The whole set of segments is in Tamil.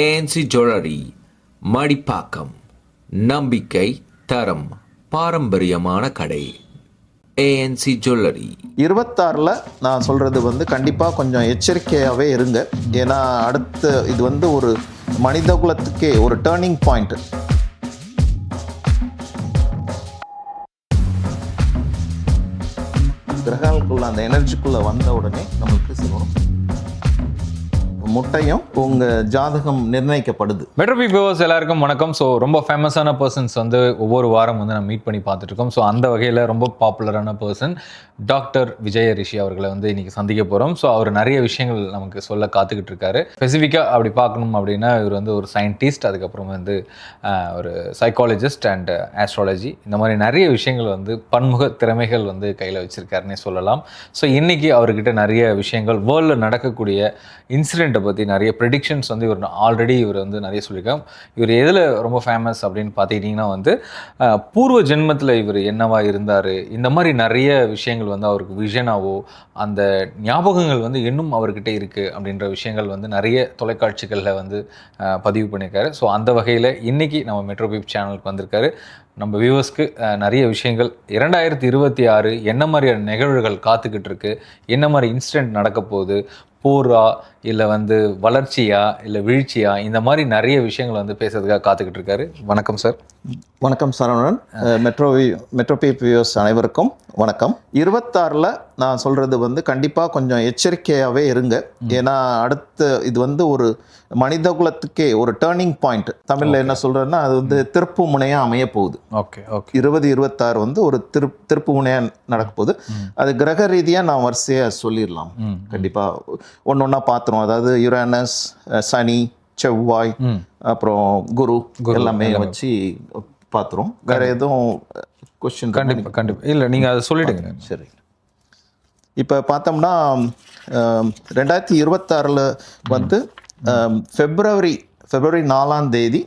ஏஎன்சி ஜுவல்லரி மடிப்பாக்கம் நம்பிக்கை தரம் பாரம்பரியமான கடை. ஏஎன்சி ஜுவல்லரி இருபத்தாறில் நான் சொல்கிறது வந்து கண்டிப்பாக கொஞ்சம் எச்சரிக்கையாகவே இருங்க. ஏன்னா அடுத்த இது வந்து ஒரு மனிதகுலத்துக்கே ஒரு டேர்னிங் பாயிண்ட் கிரகங்களுக்குள்ள அந்த எனர்ஜிக்குள்ளே வந்த உடனே நம்மளுக்கு சிவம் முட்டையும் உங்கள் ஜாதகம் நிர்ணயிக்கப்படுது. மெட்ரோ வியூவர்ஸ் எல்லாருக்கும் வணக்கம். ஸோ ரொம்ப ஃபேமஸான பர்சன்ஸ் வந்து ஒவ்வொரு வாரம் வந்து நம்ம மீட் பண்ணி பார்த்துட்ருக்கோம் ஸோ அந்த வகையில் ரொம்ப பாப்புலரான பர்சன் டாக்டர் விஜய ரிஷி அவர்களை வந்து இன்றைக்கி சந்திக்க போகிறோம் ஸோ அவர் நிறைய விஷயங்கள் நமக்கு சொல்ல காத்துக்கிட்டு இருக்காரு ஸ்பெசிஃபிக்காக அப்படி பார்க்கணும் அப்படின்னா இவர் வந்து ஒரு சயின்டிஸ்ட் அதுக்கப்புறம் வந்து ஒரு சைக்காலஜிஸ்ட் அண்ட் ஆஸ்ட்ராலஜி இந்த மாதிரி நிறைய விஷயங்கள் வந்து பன்முக திறமைகள் வந்து கையில் வச்சுருக்காருன்னே சொல்லலாம். ஸோ இன்றைக்கி அவர்கிட்ட நிறைய விஷயங்கள் வேர்ல்டில் நடக்கக்கூடிய இன்சிடெண்ட்டை பற்றி நிறைய ப்ரெடிக்ஷன்ஸ் வந்து இவர் ஆல்ரெடி இவர் வந்து நிறைய சொல்லியிருக்காங்க இவர் எதில் ரொம்ப ஃபேமஸ் அப்படின்னு பார்த்துக்கிட்டிங்கன்னா வந்து பூர்வ ஜென்மத்தில் இவர் என்னவா இருந்தார் இந்த மாதிரி நிறைய விஷயங்கள் வந்து அவருக்கு விஷனாவோ அந்த ஞாபகங்கள் வந்து இன்னும் அவர்கிட்ட இருக்குது அப்படின்ற விஷயங்கள் வந்து நிறைய தொலைக்காட்சிகளில் வந்து பதிவு பண்ணியிருக்காரு. ஸோ அந்த வகையில் இன்றைக்கி நம்ம மெட்ரோபிப் சேனலுக்கு வந்திருக்காரு. நம்ம வியூவர்ஸ்க்கு நிறைய விஷயங்கள். இரண்டாயிரத்தி இருபத்தி ஆறு என்ன மாதிரியான நிகழ்வுகள் காத்துக்கிட்டு இருக்கு என்ன மாதிரி இன்சிடென்ட் நடக்க போகுது போரா இல்லை வந்து வளர்ச்சியா இல்லை வீழ்ச்சியா இந்த மாதிரி நிறைய விஷயங்கள் வந்து பேசுறதுக்காக காத்துக்கிட்டு இருக்காரு. வணக்கம் சார். வணக்கம் Saravanan. Metro metro B views அனைவருக்கும் வணக்கம். இருபத்தாறில் நான் சொல்கிறது வந்து கண்டிப்பாக கொஞ்சம் எச்சரிக்கையாகவே இருங்க. ஏன்னா அடுத்த இது வந்து ஒரு மனித குலத்துக்கே ஒரு டேர்னிங் பாயிண்ட் தமிழில் என்ன சொல்கிறேன்னா அது வந்து திருப்பு முனையாக அமைய போகுது. Okay okay. இருபது இருபத்தாறு வந்து ஒரு திரு திருப்பு முனையாக நடக்க போகுது. அது கிரக ரீதியாக நான் வரிசையாக சொல்லிடலாம். கண்டிப்பாக ஒன்று ஒன்றா பார்த்துருவோம் அதாவது யுரானஸ் சனி செவ்வாய் அப்புறம் குரு எல்லாமே. வச்சு பார்த்துரும். வேற எதுவும் கொஸ்டின் கண்டிப்பா கண்டிப்பா. இல்லை நீங்க அதை சொல்லிடுங்க. சரி. இப்போ பார்த்தோம்னா ரெண்டாயிரத்தி இருபத்தாறில் வந்து ஆம், பிப்ரவரி பிப்ரவரி நாலாம் தேதி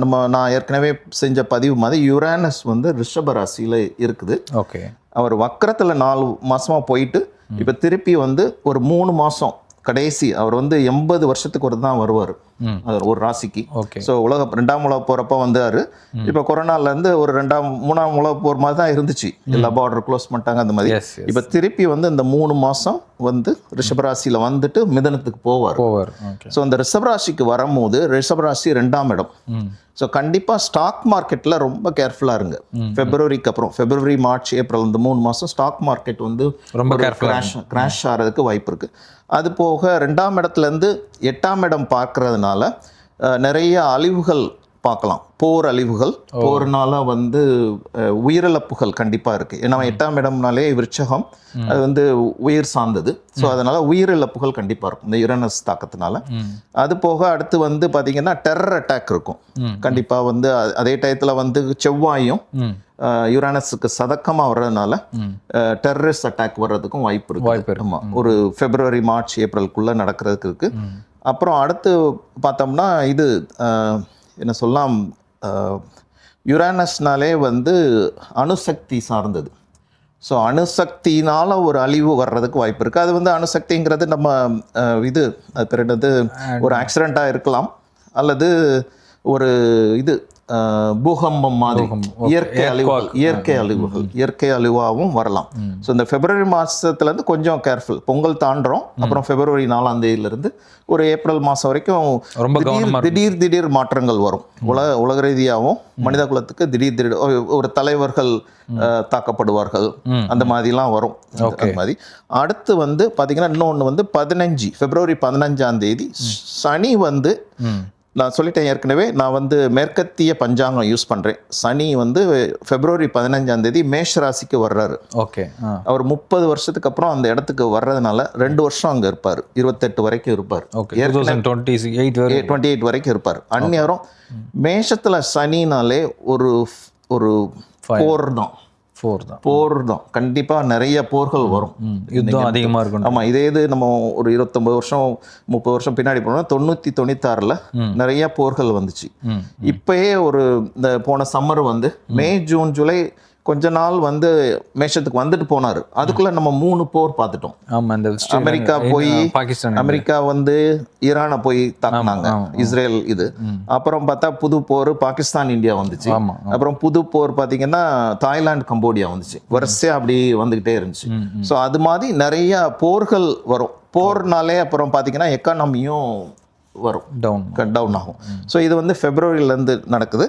நம்ம நான் ஏற்கனவே செஞ்ச பதிவு மாதிரி யுரானஸ் வந்து ரிஷப ராசியில் இருக்குது. ஓகே. அவர் வக்கரத்தில் நாலு மாசமா போயிட்டு இப்போ திருப்பி வந்து ஒரு மூணு மாசம் கடைசி அவர் வந்து எண்பது வருஷத்துக்கு ஒரு தான் வருவார். ஒரு ராசிக்கு. ஸோ உலக ரெண்டாம் உலக போகிறப்ப வந்தார். இப்போ கொரோனாலேருந்து ஒரு ரெண்டாம் மூணாம் உலக போர் மாதிரி தான் இருந்துச்சு. எல்லா பார்டர் க்ளோஸ் பண்ணிட்டாங்க அந்த மாதிரி. இப்போ திருப்பி வந்து இந்த மூணு மாதம் வந்து ரிஷபராசியில் வந்துட்டு மிதனத்துக்கு போவார். ஓகே ஸோ அந்த ரிஷபராசிக்கு வரும்போது ரிஷபராசி ரெண்டாம் இடம். ஸோ கண்டிப்பாக ஸ்டாக் மார்க்கெட்டில் ரொம்ப கேர்ஃபுல்லாக இருங்க. ஃபெப்ரவரிக்கு அப்புறம் ஃபெப்ரவரி மார்ச் ஏப்ரல் இந்த மூணு மாதம் ஸ்டாக் மார்க்கெட் வந்து ரொம்ப கிராஷ் கிராஷ் ஆகிறதுக்கு வாய்ப்பு இருக்குது அது போக ரெண்டாம் இடத்துலேருந்து எட்டாம் இடம் பார்க்கறதுனால நிறைய அழிவுகள் பார்க்கலாம். போர் அழிவுகள் போர்னால வந்து உயிரிழப்புகள் கண்டிப்பாக இருக்குது ஏன்னா எட்டாம் இடம்னாலே விருச்சகம் அது வந்து உயிர் சார்ந்தது. ஸோ அதனால உயிரிழப்புகள் கண்டிப்பாக இருக்கும். இந்த யுரனஸ் தாக்கத்தினால. அது போக அடுத்து வந்து பார்த்தீங்கன்னா டெரர் அட்டாக் இருக்கும். கண்டிப்பாக வந்து அதே டயத்தில் வந்து செவ்வாயும் யுரானஸுக்கு சதக்கமாக வர்றதுனால டெரரிஸ்ட் அட்டாக் வர்றதுக்கும் வாய்ப்பு இருக்கு. வாய்ப்பு. ஆமாம் ஒரு பிப்ரவரி மார்ச் ஏப்ரலுக்குள்ளே நடக்கிறதுக்கு இருக்கு. ம். அப்புறம் அடுத்து பார்த்தோம்னா இது என்ன சொல்லலாம் யுரானஸ்னாலே வந்து அணுசக்தி சார்ந்தது. ஸோ அணுசக்தினால ஒரு அழிவு வர்றதுக்கு வாய்ப்பு இருக்குது அது வந்து அணுசக்திங்கிறது நம்ம இது அது பேர் என்னது? ஒரு ஆக்சிடெண்ட்டாக இருக்கலாம். அல்லது ஒரு இது பூகம்பம் மாதிரி. இயற்கை அழிவுகள் Earthquake. இயற்கை அழிவுகள் இயற்கை அழிவாகவும் வரலாம். ஸோ இந்த பிப்ரவரி மாதத்துலேருந்து கொஞ்சம் கேர்ஃபுல் பொங்கல் தாண்டுறோம். அப்புறம் பிப்ரவரி நாலாம் தேதியிலிருந்து ஒரு ஏப்ரல் மாதம் வரைக்கும் ரொம்ப திடீர் திடீர் மாற்றங்கள் வரும். உலக உலக ரீதியாகவும் மனித குலத்துக்கு திடீர் திடீர் ஒரு- தலைவர்கள் தாக்கப்படுவார்கள். அந்த மாதிரிலாம் வரும். அந்த மாதிரி. அடுத்து வந்து பார்த்தீங்கன்னா இன்னொன்று வந்து பதினஞ்சு பிப்ரவரி பதினஞ்சாம் தேதி சனி வந்து ம் நான் சொல்லிட்டேன் ஏற்கனவே நான் வந்து மேற்கத்திய பஞ்சாங்கம் யூஸ் பண்ணுறேன் சனி வந்து பிப்ரவரி பதினஞ்சாம் தேதி மேஷ ராசிக்கு வர்றாரு. ஓகே அவர் முப்பது வருஷத்துக்கு அப்புறம் அந்த இடத்துக்கு வர்றதுனால ரெண்டு வருஷம் அங்கே இருப்பார். இருபத்தெட்டு வரைக்கும் இருப்பார். Okay twenty eight twenty eight வரைக்கும் இருப்பார். அந்நேரம் மேஷத்தில் சனினாலே ஒரு ஒரு போர் தான் ஃபோர் தான். போர் தான். கண்டிப்பாக நிறைய போர்கள் வரும். யுத்தம் அதிகமாக இருக்கணும். ஆமாம் இதே இது நம்ம ஒரு இருபத்தொம்பது வருஷம் முப்பது வருஷம் பின்னாடி போனோம்னா தொண்ணூற்றி தொண்ணூத்தாறில். நிறைய போர்கள் வந்துச்சு. இப்பயே ஒரு இந்த போன சம்மர் வந்து மே. ஜூன் ஜூலை கொஞ்ச நாள் வந்து மேஷத்துக்கு வந்துட்டு போனார். அதுக்குள்ள நம்ம மூணு போர் பார்த்துட்டோம். ஆமா இந்த அமெரிக்கா போய் பாகிஸ்தான் அமெரிக்கா வந்து ஈரானை போய் தாக்குனாங்க. இஸ்ரேல் இது. அப்புறம் பார்த்தா புது போர் பாகிஸ்தான் இந்தியா வந்துச்சு. அப்புறம் புது போர் பார்த்தீங்கன்னா தாய்லாந்து கம்போடியா வந்துச்சு. வரிசையா அப்படி வந்துகிட்டே இருந்துச்சு. ஸோ அது மாதிரி நிறைய போர்கள் வரும். போர்னாலே அப்புறம் பார்த்தீங்கன்னா எக்கானமியும் வரும். டவுன் டவுன் ஆகும். ஸோ இது வந்து ஃபெப்ரவரியிலேருந்து நடக்குது.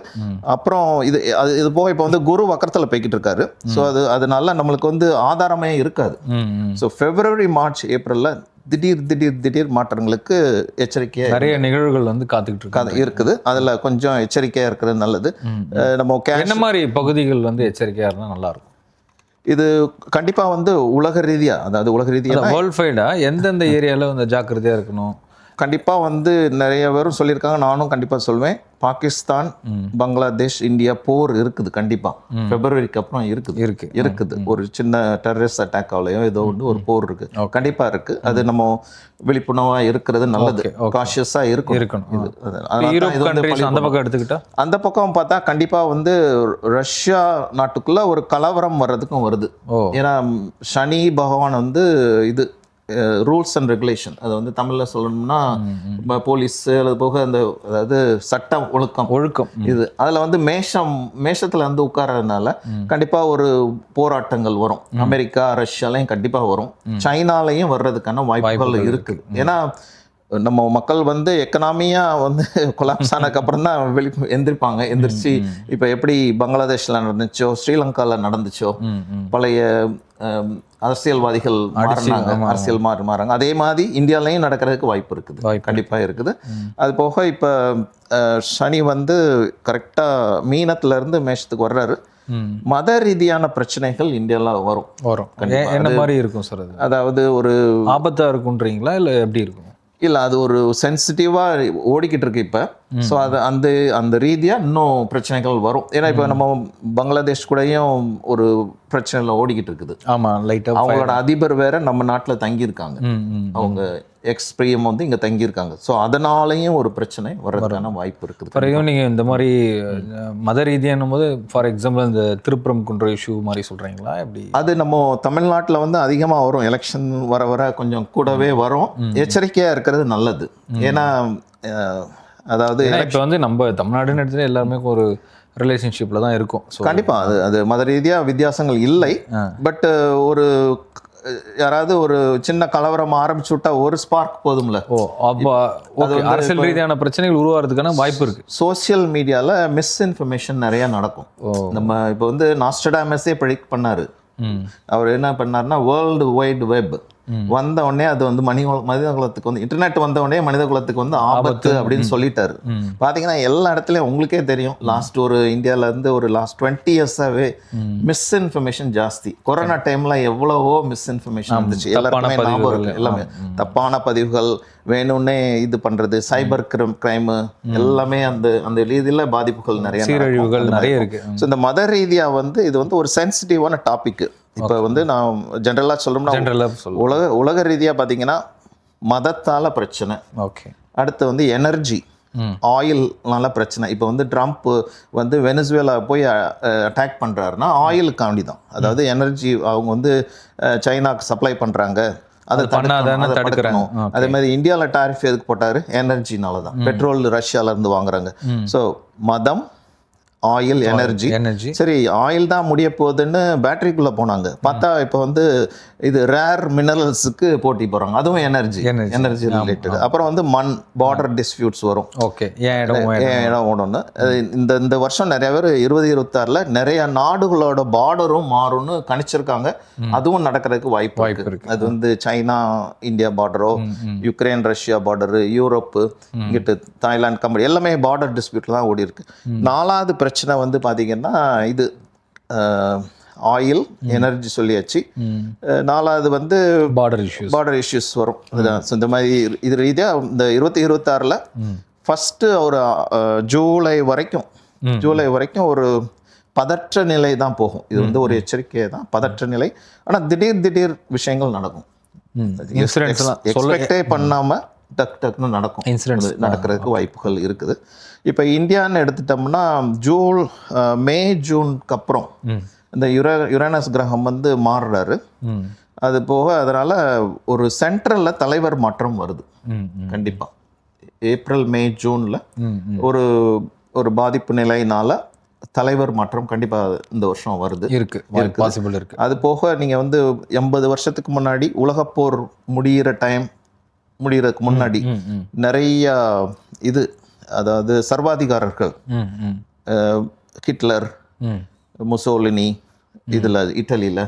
அப்புறம் இது அது இது போக இப்போ வந்து குரு வக்கரத்தில் போய்கிட்டு இருக்காரு. ஸோ அது அதனால நம்மளுக்கு வந்து ஆதாரமே இருக்காது. ஸோ ஃபெப்ரவரி மார்ச் ஏப்ரலில் திடீர் திடீர் திடீர் மாற்றங்களுக்கு எச்சரிக்கையாக நிறைய நிகழ்வுகள் வந்து காத்துக்கிட்டு இருக்காங்க இருக்குது. அதில் கொஞ்சம் எச்சரிக்கையாக இருக்கிறது நல்லது. நம்ம என்ன மாதிரி பகுதிகள் வந்து எச்சரிக்கையா இருந்தா நல்லா இருக்கும் இது கண்டிப்பாக வந்து உலக ரீதியாக அதாவது உலக ரீதியாக வேர்ல்ட் ஃபைடா எந்தெந்த ஏரியால வந்து ஜாக்கிரதையா இருக்கணும்? கண்டிப்பாக வந்து நிறைய பேரும் சொல்லியிருக்காங்க நானும் கண்டிப்பாக சொல்வேன். பாகிஸ்தான் பங்களாதேஷ் இந்தியா போர் இருக்குது கண்டிப்பாக பிப்ரவரிக்கு அப்புறம் இருக்குது. இருக்கு. இருக்குது. ஒரு சின்ன டெரரிஸ்ட் அட்டாக் ஆகலையோ ஏதோ ஒன்று ஒரு போர் இருக்கு. கண்டிப்பா இருக்கு. அது நம்ம விழிப்புணர்வா இருக்கிறது நல்லது. Okay, okay. காஷியஸா இருக்கும் இருக்கணும். அந்த. பக்கம் எடுத்துக்கிட்டா? அந்த பக்கம் பார்த்தா கண்டிப்பா வந்து ரஷ்யா நாட்டுக்குள்ள ஒரு கலவரம் வர்றதுக்கும் வருது. ஏன்னா சனி பகவான் வந்து இது ரூல்ஸ் அண்ட் ரெகுலேஷன் அது வந்து தமிழ்ல சொல்லணும்னா போலீஸ் அது போக அந்த அதாவது சட்டம் ஒழுக்கம். ஒழுக்கம். இது அதுல வந்து மேஷம் மேஷத்துல வந்து உட்கார்றதுனால கண்டிப்பா ஒரு போராட்டங்கள் வரும். அமெரிக்கா ரஷ்யாலையும் கண்டிப்பா வரும். சைனாலையும் வர்றதுக்கான வாய்ப்புகள் இருக்குது. ஏன்னா நம்ம மக்கள் வந்து எக்கனாமியா வந்து கொலாப்ஸ் ஆனதுக்கு அப்புறம் தான் வெளி எந்திரிப்பாங்க. எந்திரிச்சு இப்போ எப்படி பங்களாதேஷ்ல நடந்துச்சோ ஸ்ரீலங்கால நடந்துச்சோ. பழைய அரசியல்வாதிகள் மாறினாங்க. அரசியல் மாறி மாறாங்க. அதே மாதிரி இந்தியாலையும் நடக்கிறதுக்கு வாய்ப்பு இருக்குது. வாய்ப்பு கண்டிப்பா இருக்குது. அது போக இப்போ சனி வந்து கரெக்டா மீனத்துல இருந்து மேஷத்துக்கு வர்றாரு. மத ரீதியான பிரச்சனைகள் இந்தியால வரும். வரும். என்ன மாதிரி இருக்கும் சார் அது? அதாவது ஒரு ஆபத்தா இருக்குன்றீங்களா இல்ல எப்படி இருக்கும்? இல்ல அது ஒரு சென்சிட்டிவா ஓடிக்கிட்டு இருக்கு இப்ப. ஸோ அது அந்த அந்த ரீதியா இன்னும் பிரச்சனைகள் வரும். ஏன்னா இப்போ நம்ம பங்களாதேஷ் கூடயும் ஒரு பிரச்சனைல ஓடிக்கிட்டு இருக்குது ஆமா லைட்டா அவங்களோட அதிபர் வேற நம்ம நாட்டுல தங்கியிருக்காங்க. ம் அவங்க எக்ஸ் பிரியம் வந்து இங்க தங்கியிருக்காங்க. ஸோ அதனாலையும் ஒரு பிரச்சனை வர்றதுக்கான வாய்ப்பு இருக்குது. பிறகும் நீங்க இந்த மாதிரி மத ரீதியானும் போது ஃபார் எக்ஸாம்பிள் இந்த திருப்புறம் குன்ற இஷ்யூ மாதிரி சொல்றீங்களா? எப்படி? அது நம்ம தமிழ்நாட்டில் வந்து அதிகமாக வரும். எலெக்ஷன் வர வர கொஞ்சம் கூடவே வரும். எச்சரிக்கையாக இருக்கிறது நல்லது. ஏன்னா அதாவது இப்போ வந்து நம்ம தமிழ்நாடுன்னு எடுத்துட்டு எல்லாருமே ஒரு ரிலேஷன்ஷிப்ல தான் இருக்கும். ஸோ கண்டிப்பாக அது அது மத ரீதியாக வித்தியாசங்கள் இல்லை. பட் ஒரு யாராவது ஒரு சின்ன கலவரம் ஆரம்பிச்சு விட்டா ஒரு ஸ்பார்க் போதும்ல. ஓ அப்போ அரசியல் ரீதியான பிரச்சனைகள் உருவாகிறதுக்கான வாய்ப்பு இருக்கு. சோஷியல் மீடியாவில் மிஸ்இன்ஃபர்மேஷன் நிறைய நடக்கும். நம்ம இப்போ வந்து நாஸ்டடாமஸே ப்ரெடிக்ட் பண்ணாரு. அவர் என்ன பண்ணாருன்னா வேர்ல்டு வைடு வெப் வந்த உடனே அது வந்து மனித மனித குலத்துக்கு வந்து இன்டர்நெட் வந்த உடனே மனித குலத்துக்கு வந்து ஆபத்து அப்படின்னு சொல்லிட்டாரு. பாத்தீங்கன்னா எல்லா இடத்துலயும் உங்களுக்கே தெரியும் லாஸ்ட் ஒரு இந்தியால இருந்து ஒரு லாஸ்ட் டுவெண்ட்டி இயர்ஸாவே மிஸ்இன்ஃபர்மேஷன் ஜாஸ்தி. கொரோனா டைம்ல எவ்வளவோ மிஸ்இன்ஃபர்மேஷன் இருந்துச்சு. தப்பான எல்லாருக்குமே ஞாபகம் இருக்கு. எல்லாமே. தப்பான பதிவுகள் வேணும்னே இது பண்றது சைபர் கிரைம் கிரைம் எல்லாமே அந்த அந்த ரீதியில பாதிப்புகள் நிறைய. சீரழிவுகள் நிறைய இருக்கு. ஸோ இந்த மத ரீதியா வந்து இது வந்து ஒரு சென்சிட்டிவான டாபிக் இப்போ வந்து நான் ஜென்ரலாக சொல்லணும்னா ஜென்ரலாக சொல்லுவோம் உலக உலக ரீதியா பார்த்தீங்கன்னா மதத்தால பிரச்சனை. ஓகே அடுத்து வந்து எனர்ஜி ஆயில்னால பிரச்சனை. இப்போ வந்து ட்ரம்ப் வந்து வெனிசுவேலா போய் அட்டாக் பண்ணுறாருன்னா ஆயிலுக்காண்டி தான். அதாவது எனர்ஜி அவங்க வந்து சைனாக்கு சப்ளை பண்ணுறாங்க அதை தடுக்கணும், அதை மாதிரி இந்தியாவில் டாரிஃப் எதுக்கு போட்டாரு? எனர்ஜினால தான். பெட்ரோல் ரஷ்யால இருந்து வாங்குறாங்க. ஸோ மதம் ஆயில் எனர்ஜி. எனர்ஜி. சரி ஆயில் தான் முடிய போகுதுன்னு பேட்டரிக்குள்ள போனாங்க. பார்த்தா இப்போ வந்து இது ரேர் மினரல்ஸுக்கு போட்டி போறாங்க அதுவும் எனர்ஜி. எனர்ஜி ரிலேட்டட் அப்புறம் வந்து மண் பார்டர் டிஸ்பியூட்ஸ் வரும். ஓகே. ஏன் இடம். ஏன் இடம் ஓடணும்னு? அது இந்த இந்த வருஷம் நிறைய பேர் இருபது இருபத்தாறுல நிறைய நாடுகளோட பார்டரும் மாறும்னு கணிச்சிருக்காங்க. அதுவும் நடக்கிறதுக்கு வாய்ப்பு வாய்ப்பு இருக்கு. இருக்கு. அது வந்து சைனா இந்தியா பார்டரோ யுக்ரைன் ரஷ்யா பார்டரு யூரோப்பு இங்கிட்டு தாய்லாந்து கம்பெனி எல்லாமே பார்டர் டிஸ்பியூட்ல தான் ஓடி இருக்கு நாலாவது பிரச்சனை வந்து பாத்தீங்கன்னா இது ஆயில் எனர்ஜி சொல்லியாச்சு. நாலாவது வந்து பார்டர் இஷ்யூஸ் பார்டர் இஷ்யூஸ் வரும். இதுதான். இந்த மாதிரி இது ரீதியாக இந்த இருபத்தி இருபத்தாறில் ஃபஸ்ட்டு ஒரு ஜூலை வரைக்கும் ஜூலை வரைக்கும் ஒரு பதற்ற நிலை தான் போகும். இது வந்து ஒரு எச்சரிக்கை தான். பதற்ற நிலை. ஆனால் திடீர் திடீர் விஷயங்கள் நடக்கும். எக்ஸ்பெக்டே பண்ணாம டக் டக்குன்னு நடக்கும். இன்சூரன்ஸ் அது நடக்கிறதுக்கு வாய்ப்புகள் இருக்குது. இப்போ இந்தியான்னு எடுத்துட்டோம்னா ஜூன் மே ஜூனுக்கு அப்புறம் இந்த யுரே யுரேனஸ் கிரகம் வந்து மாறுறாரு. அது போக அதனால் ஒரு சென்ட்ரலில் தலைவர் மாற்றம் வருது. கண்டிப்பாக ஏப்ரல் மே ஜூனில் ஒரு ஒரு பாதிப்பு நிலையினால தலைவர் மாற்றம் கண்டிப்பாக இந்த வருஷம் வருது. இருக்கு பாசிபிள் இருக்கு. அது போக நீங்கள் வந்து எண்பது வருஷத்துக்கு முன்னாடி உலகப்போர் முடிகிற டைம் முடிகிறதுக்கு முன்னாடி நிறைய இது அதாவது சர்வாதிகாரர்கள் ஹிட்லர் முசோலினி இதில் இட்டலியில்.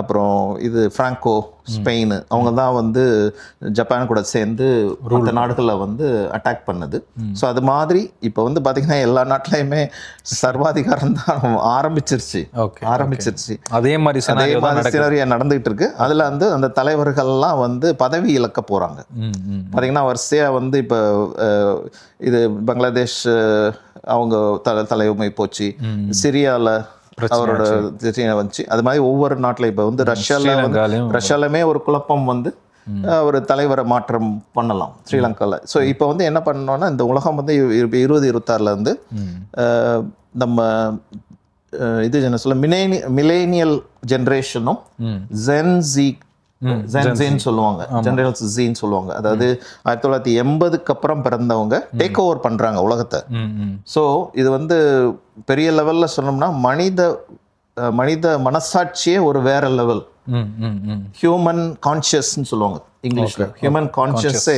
அப்புறம் இது ஃப்ராங்கோ ஸ்பெயின் அவங்க தான் வந்து ஜப்பான் கூட சேர்ந்து மற்ற நாடுகளில் வந்து அட்டாக் பண்ணது. ஸோ அது மாதிரி இப்போ வந்து பார்த்திங்கன்னா எல்லா நாட்டிலையுமே சர்வாதிகாரம் தான் ஆரம்பிச்சிருச்சு. ஆரம்பிச்சிருச்சு. அதே மாதிரி அதே மாதிரி சினரியா நடந்துகிட்டு இருக்கு அதில் வந்து அந்த தலைவர்கள்லாம் வந்து பதவி இழக்க போகிறாங்க பார்த்தீங்கன்னா வரிசையாக வந்து இப்போ இது பங்களாதேஷ் அவங்க தலை தலைமை போச்சு. சிரியாவில் அவரோட திசையை வந்துச்சு. அது மாதிரி ஒவ்வொரு நாட்டில் இப்போ வந்து ரஷ்யாவில் ரஷ்யாலுமே ஒரு குழப்பம் வந்து ஒரு தலைவரை மாற்றம் பண்ணலாம் ஸ்ரீலங்காவில் ஸோ இப்போ வந்து என்ன பண்ணோம்னா இந்த உலகம் வந்து இரு- இருபது இருபத்தாறில் அஹ், நம்ம இது என்ன சொல்ல மிலேனி மிலேனியல் ஜென்ரேஷனும் ஜென்சி ஜென்சின்னு சொல்லுவாங்க. ஜென்ரல்ஸ் ஜின்னு சொல்லுவாங்க. அதாவது ஆயிரத்தி தொள்ளாயிரத்தி எண்பதுக்கு அப்புறம் பிறந்தவங்க டேக் ஓவர் பண்ணுறாங்க உலகத்தை. ஸோ இது வந்து பெரிய லெவலில் சொன்னோம்னா மனித மனித மனசாட்சியே ஒரு வேற லெவல் ஹியூமன் கான்ஷியஸ்ன்னு சொல்லுவாங்க இங்கிலீஷில். ஹியூமன் கான்ஷியஸே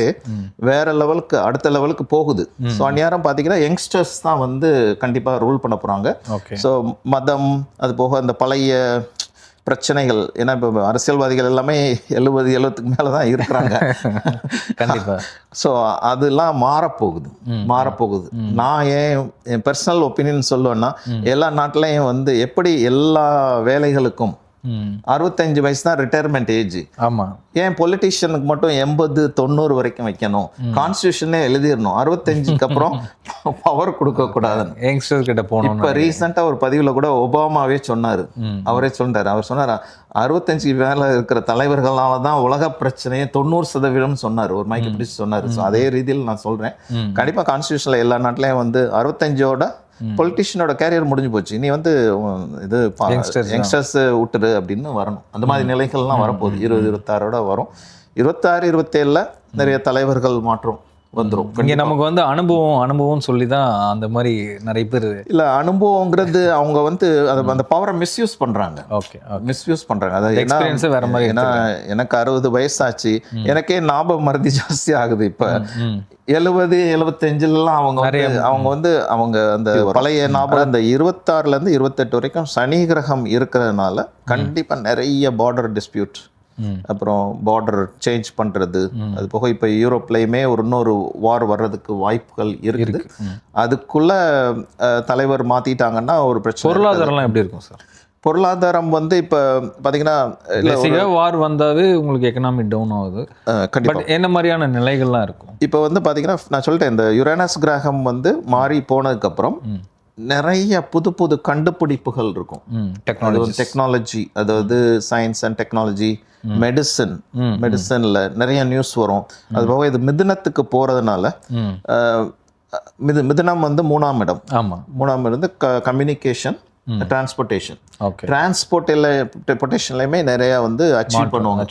வேற லெவலுக்கு அடுத்த லெவலுக்கு போகுது. ஸோ அந்நேரம் பார்த்தீங்கன்னா யங்ஸ்டர்ஸ் தான் வந்து கண்டிப்பாக ரூல் பண்ண போகிறாங்க ஸோ மதம் அது போக அந்த பழைய பிரச்சனைகள். ஏன்னா இப்போ அரசியல்வாதிகள் எல்லாமே எழுபது எழுபத்துக்கு மேலே தான் இருக்கிறாங்க. கண்டிப்பா. ஸோ அதெல்லாம் மாறப்போகுது. மாறப்போகுது. நான் ஏன் என் பர்சனல் ஒப்பீனியன் சொல்லுவேன்னா எல்லா நாட்டிலையும் வந்து எப்படி எல்லா வேலைகளுக்கும் அறுபத்தஞ்சு வயசு தான் ரிட்டையர்மெண்ட் ஏஜ் ஆமா. ஏன் பொலிட்டிஷியனுக்கு மட்டும் எண்பது தொண்ணூறு வரைக்கும் வைக்கணும்? கான்ஸ்டியூஷனே எழுதிடணும். அறுபத்தஞ்சுக்கு அப்புறம் பவர் கொடுக்க கூடாதுன்னு. யங்ஸ்டர்ஸ் கிட்ட போகணும் இப்போ ரீசெண்டாக ஒரு பதிவில் கூட ஒபாமாவே சொன்னார். அவரே சொல்றாரு. அவர் சொன்னார் அறுபத்தஞ்சு மேலே இருக்கிற தலைவர்களால தான் உலக பிரச்சனையே தொண்ணூறு சதவீதம் சொன்னார். ஒரு மைக்கு பிடிச்சு சொன்னார். ஸோ அதே ரீதியில் நான் சொல்கிறேன். கண்டிப்பாக கான்ஸ்டியூஷனில் எல்லா நாட்டிலையும் வந்து அறுபத்தஞ்சோட பொலிட்டிஷியனோட கேரியர் முடிஞ்சு போச்சு. இனி வந்து இது. யங்ஸ்டர்ஸ் விட்டுரு அப்படின்னு வரணும். அந்த மாதிரி நிலைகள்லாம் வரப்போகுது. இருபது இருபத்தாறோட வரும். இருபத்தாறு இருபத்தேழில் நிறைய தலைவர்கள் மாற்றம். வந்துடும் இங்க நமக்கு வந்து அனுபவம் அனுபவம் சொல்லி தான் அந்த மாதிரி நிறைய பேர் இல்லை அனுபவங்கிறது அவங்க வந்து அது அந்த பவரை மிஸ்யூஸ் பண்ணுறாங்க ஓகே மிஸ்யூஸ் பண்றாங்க. அதாவது எக்ஸ்பீரியன்ஸே வேற மாதிரி ஏன்னா எனக்கு அறுபது வயசாச்சு. எனக்கே ஞாபகம் மருதி ஜாஸ்தி ஆகுது இப்ப. எழுபது எழுபத்தஞ்சுலாம் அவங்க அவங்க வந்து அவங்க அந்த பழைய ஞாபகம் அந்த இருபத்தாறுல இருந்து இருபத்தெட்டு வரைக்கும் சனி கிரகம் இருக்கிறதுனால கண்டிப்பா நிறைய பார்டர் டிஸ்பியூட் அப்புறம் பார்டர் சேஞ்ச் பண்றது. அது போக இப்போ யூரோப்லயுமே ஒரு இன்னொரு வார் வர்றதுக்கு வாய்ப்புகள் இருக்குது. அதுக்குள்ள தலைவர் மாத்திட்டாங்கன்னா ஒரு பிரச்சனை. பொருளாதாரம்லாம் எப்படி இருக்கும் சார்? பொருளாதாரம் வந்து இப்போ பார்த்தீங்கன்னா வார் வந்தாவே உங்களுக்கு எக்கனாமிக் டவுன் ஆகுது. கண்டிப்பாக என்ன மாதிரியான நிலைகள்லாம் இருக்கும்? இப்போ வந்து பார்த்தீங்கன்னா நான் சொல்லிட்டேன் இந்த யுரேனஸ் கிரகம் வந்து மாறி போனதுக்கப்புறம். நிறைய புது புது கண்டுபிடிப்புகள் இருக்கும். டெக்னாலஜி டெக்னாலஜி அதாவது சயின்ஸ் அண்ட் டெக்னாலஜி மெடிசன் மெடிசனில் நிறைய நியூஸ் வரும். அது போக இது மிதுனத்துக்கு போகிறதுனால ம். மிது மிதுனம் வந்து மூணாம் இடம். ஆமா. மூணாம் இடம் வந்து க கம்யூனிகேஷன் டிரான்ஸ்போர்ட்டேஷன் ஓகே டிரான்ஸ்போர்ட்டில் டிரான்ஸ்போர்ட்டேஷன்லையுமே நிறைய வந்து அச்சீவ் பண்ணுவாங்க.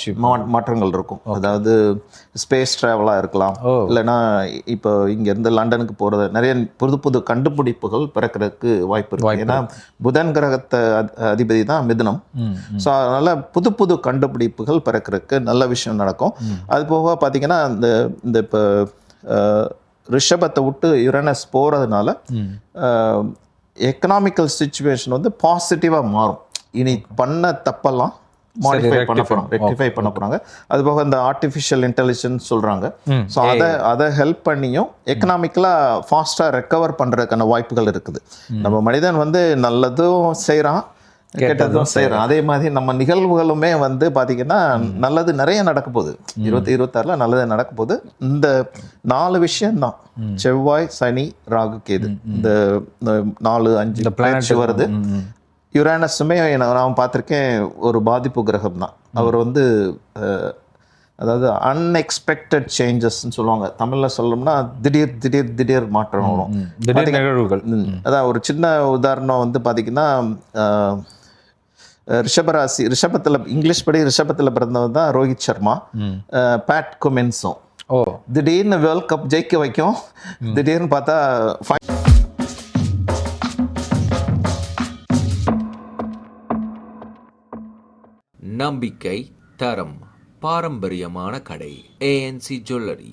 மாற்றங்கள் இருக்கும். அதாவது ஸ்பேஸ் ட்ராவலாக இருக்கலாம். ஓ. இல்லைன்னா இப்போ இங்கேருந்து லண்டனுக்கு போகிறது நிறைய புது புது கண்டுபிடிப்புகள் பிறக்கிறதுக்கு வாய்ப்பு இருக்கு. ஏன்னா புதன் கிரகத்தை அத்- அதிபதி தான் மிதுனம். ஸோ அதனால் புது புது கண்டுபிடிப்புகள் பிறக்கிறதுக்கு நல்ல விஷயம் நடக்கும். அது போக பார்த்தீங்கன்னா இந்த இந்த இப்போ ரிஷபத்தை விட்டு யுரனஸ் போகிறதுனால எக்கனாமிக்கல் சுச்சுவேஷன் வந்து பாசிட்டிவாக மாறும். இனி பண்ண தப்பெல்லாம் மாடிஃபை பண்ண. போகிறோம் ரெக்டிஃபை பண்ண போகிறாங்க அது போக இந்த ஆர்டிஃபிஷியல் இன்டெலிஜென்ஸ் சொல்கிறாங்க ஸோ அதை அதை ஹெல்ப் பண்ணியும் எக்கனாமிக்கலாக ஃபாஸ்ட்டாக ரெக்கவர் பண்ணுறதுக்கான வாய்ப்புகள் இருக்குது. நம்ம மனிதன் வந்து நல்லதும் செய்கிறான் கெட்டதும் செய்கிறான் அதே மாதிரி நம்ம நிகழ்வுகளுமே வந்து பார்த்தீங்கன்னா நல்லது நிறைய நடக்க போகுது. இருபத்தி இருபத்தாறில் நல்லது நடக்க போகுது. இந்த நாலு விஷயம்தான் செவ்வாய் சனி ராகு கேது. இந்த நாலு அஞ்சு இந்த பிளானட் பயிற்சி வருது. யுரேனஸுமே நான் பார்த்துருக்கேன் ஒரு பாதிப்பு கிரகம் தான் அவர் வந்து அதாவது அன்எக்ஸ்பெக்டட் சேஞ்சஸ்ன்னு சொல்லுவாங்க. தமிழில் சொல்லணும்னா திடீர் திடீர் திடீர் மாற்றம் வரும். திடீர் நிகழ்வுகள். அதான் ஒரு சின்ன உதாரணம் வந்து பார்த்தீங்கன்னா ரிஷபராசி ரிஷபத்தில் இங்கிலீஷ் படி ரிஷபத்தில் பிறந்தவர் தான் ரோஹித் சர்மா. பேட் குமென்ஸோ ஓ. திடீர்னு வேர்ல்ட் கப் ஜெயிக்க வைக்கும். திடீர்னு பார்த்தா நம்பிக்கை தரம் பாரம்பரியமான கடை ஏஎன்சி ஜுவல்லரி